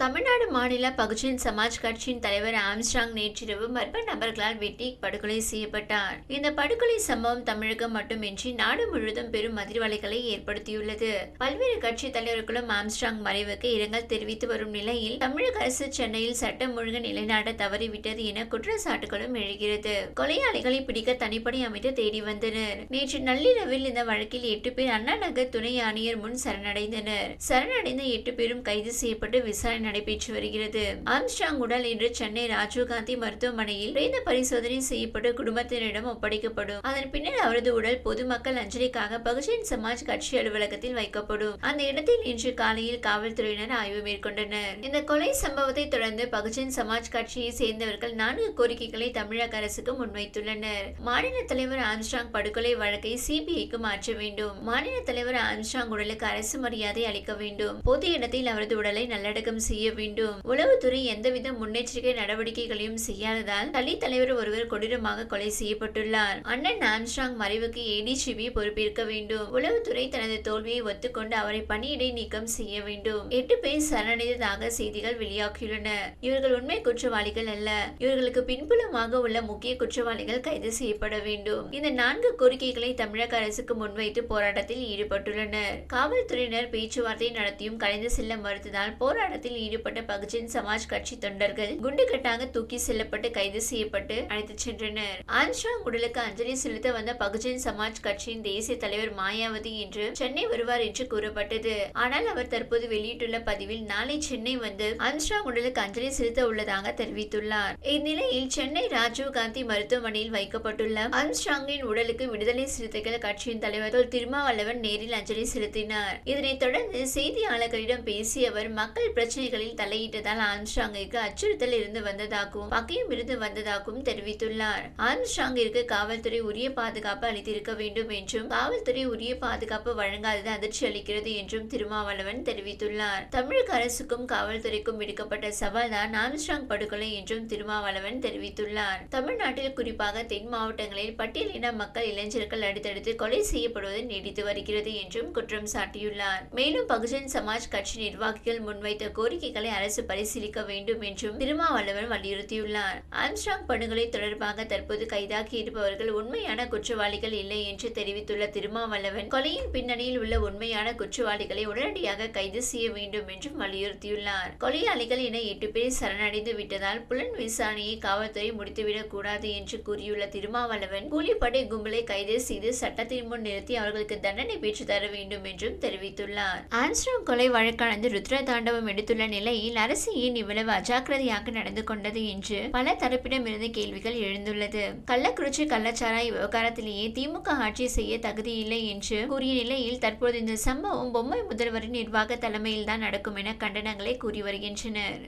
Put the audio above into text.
தமிழ்நாடு மாநில பகுஜன் சமாஜ் கட்சியின் தலைவர் ஆம்ஸ்டாங் நேற்றிரவு மர்ம நபர்களால் வெட்டி படுகொலை செய்யப்பட்டார். இந்த படுகொலை சம்பவம் தமிழகம் மட்டுமின்றி நாடு முழுவதும் பெரும் அதிர்வலைகளை ஏற்படுத்தியுள்ளது. பல்வேறு கட்சி தலைவர்களும் ஆம்ஸ்டாங் மறைவுக்கு இரங்கல் தெரிவித்து வரும் நிலையில் தமிழக அரசு சென்னையில் சட்டம் ஒழுங்கு நிலைநாட்ட தவறிவிட்டது என குற்றச்சாட்டுகளும் எழுகிறது. கொலையாளிகளை பிடிக்க தனிப்படை அமைத்து தேடி வந்தனர். நேற்று நள்ளிரவில் இந்த வழக்கில் எட்டு பேர் அண்ணா நகர் துணை ஆணையர் முன் சரணடைந்தனர். சரணடைந்த எட்டு பேரும் கைது செய்யப்பட்டு விசாரணை நடைபெற்று வருகிறது. ஆம்ஸ்டாங் உடல் இன்று சென்னை ராஜீவ்காந்தி மருத்துவமனையில் பிரேத பரிசோதனை செய்யப்பட்டு குடும்பத்தினரிடம் ஒப்படைக்கப்படும். அதன் பின்னர் அவரது உடல் பொதுமக்கள் அஞ்சலிக்காக பகுஜன் சமாஜ் கட்சி அலுவலகத்தில் வைக்கப்படும். அந்த இடத்தில் இன்று காலையில் காவல்துறையினர் ஆய்வு மேற்கொண்டனர். இந்த கொலை சம்பவத்தை தொடர்ந்து பகுஜன் சமாஜ் கட்சியை சேர்ந்தவர்கள் நான்கு கோரிக்கைகளை தமிழக அரசுக்கு முன்வைத்துள்ளனர். மாநில தலைவர் ஆம்ஸ்டாங் படுகொலை வழக்கை சிபிஐக்கு மாற்ற வேண்டும். மாநில தலைவர் ஆம்ஸ்டாங் உடலுக்கு அரசு மரியாதை அளிக்க வேண்டும். பொது இடத்தில் அவரது உடலை நல்லடக்கம் செய்ய செய்ய வேண்டும். உளவுத்துறை எந்தவித முன்னெச்சரிக்கை நடவடிக்கைகளையும் செய்யாததால் தலி தலைவர் ஒருவர் கொடூரமாக கொலை செய்யப்பட்டுள்ளார். அண்ணன் ஆம்ஸ்ட்ராங் மறைவுக்கு ஏடிஜிபி பொறுப்பேற்க வேண்டும். உளவுத்துறை தனது தோல்வியை ஒத்துக்கொண்டு அவரை பணியிடை நீக்கம் செய்ய வேண்டும். எட்டு பேர் சரணடைந்ததாக செய்திகள் வெளியாகியுள்ளன. இவர்கள் உண்மை குற்றவாளிகள் அல்ல. இவர்களுக்கு பின்புலமாக உள்ள முக்கிய குற்றவாளிகள் கைது செய்யப்பட வேண்டும். இந்த நான்கு கோரிக்கைகளை தமிழக அரசுக்கு முன்வைத்து போராட்டத்தில் ஈடுபட்டுள்ளனர். காவல்துறையினர் பேச்சுவார்த்தை நடத்தியும் கலைந்து செல்ல மறுத்ததால் போராட்டத்தில் ஈடுபட்ட பகுஜன் சமாஜ் கட்சி தொண்டர்கள் குண்டு குண்டுகட்டாக தூக்கி செல்லப்பட்டு கைது செய்யப்பட்டு அழைத்துச் சென்றனர். ஆம்ஸ்ட்ராங் உடலுக்கு அஞ்சலி செலுத்த வந்த பகுஜன் சமாஜ் கட்சியின் தேசிய தலைவர் மாயாவதி இன்று சென்னை வருவார் என்று கூறப்பட்டது. ஆனால் அவர் தற்போது வெளியிட்டுள்ள பதிவில் நாளை சென்னை வந்து ஆம்ஸ்ட்ராங் உடலுக்கு அஞ்சலி செலுத்த உள்ளதாக தெரிவித்துள்ளார். இந்நிலையில் சென்னை ராஜீவ் காந்தி மருத்துவமனையில் வைக்கப்பட்டுள்ள ஆம்ஸ்ட்ராங்கின் உடலுக்கு விடுதலை சிறுத்தைகள் கட்சியின் தலைவர் தொல் திருமாவளவன் நேரில் அஞ்சலி செலுத்தினார். இதனைத் தொடர்ந்து செய்தியாளர்களிடம் பேசிய அவர் மக்கள் பிரச்சனைகள் பிரச்சனைகளில் தலையிட்டதால் ஆம்ஸ்ட்ராங்கிற்கு அச்சுறுத்தல் இருந்து வந்ததாகவும் பகையும் இருந்து வந்ததாகவும் தெரிவித்துள்ளார். ஆம்ஸ்ட்ராங்கிற்கு காவல்துறை உரிய பாதுகாப்பு அளித்திருக்க வேண்டும் என்றும் காவல்துறை உரிய பாதுகாப்பு வழங்காதது அதிர்ச்சி அளிக்கிறது என்றும் திருமாவளவன் தெரிவித்துள்ளார். தமிழக அரசுக்கும் காவல்துறைக்கும் விடுக்கப்பட்ட சவால் தான் ஆம்ஸ்ட்ராங் படுகொலை என்றும் திருமாவளவன் தெரிவித்துள்ளார். தமிழ்நாட்டில் குறிப்பாக தென் மாவட்டங்களில் பட்டியலின மக்கள் இளைஞர்கள் அடுத்தடுத்து கொலை செய்யப்படுவது நீடித்து வருகிறது என்றும் குற்றம் சாட்டியுள்ளார். மேலும் பகுஜன் சமாஜ் கட்சி நிர்வாகிகள் முன்வைத்த கோரிக்கை நடவடிக்கைகளை அரசு பரிசீலிக்க வேண்டும் என்றும் திருமாவளவன் வலியுறுத்தியுள்ளார். ஆம்ஸ்ட்ராங் படுகொலை தொடர்பாக தற்போது கைதாகி இருப்பவர்கள் உண்மையான குற்றவாளிகள் இல்லை என்று தெரிவித்துள்ள திருமாவளவன் கொலையின் பின்னணியில் உள்ள உண்மையான குற்றவாளிகளை உடனடியாக கைது செய்ய வேண்டும் என்றும் வலியுறுத்தியுள்ளார். கொலையாளிகள் என எட்டு பேர் சரணடைந்து விட்டதால் புலன் விசாரணையை காவல்துறை முடித்துவிடக் கூடாது என்று கூறியுள்ள திருமாவளவன் கூலிப்படை கும்பலை கைது செய்து சட்டத்தின் முன் நிறுத்தி அவர்களுக்கு தண்டனை பெற்று தர வேண்டும் என்றும் தெரிவித்துள்ளார். ஆன்ஸ்ட்ராங் கொலை வழக்கானது ருத்ர தாண்டவம் எடுத்துள்ள நிலையில் அரசு ஏன் இவ்வளவு அஜாக்கிரதையாக நடந்து கொண்டது என்று பல தரப்பிடமிருந்து கேள்விகள் எழுந்துள்ளது. கள்ளக்குறிச்சி கள்ளச்சாராய் விவகாரத்திலேயே திமுக ஆட்சி செய்ய தகுதியில்லை என்று கூறிய நிலையில் தற்போது இந்த சம்பவம் பொம்மை முதல்வரின் நிர்வாக தலைமையில்தான் நடக்கும் என கண்டனங்களை கூறி வருகின்றனர்.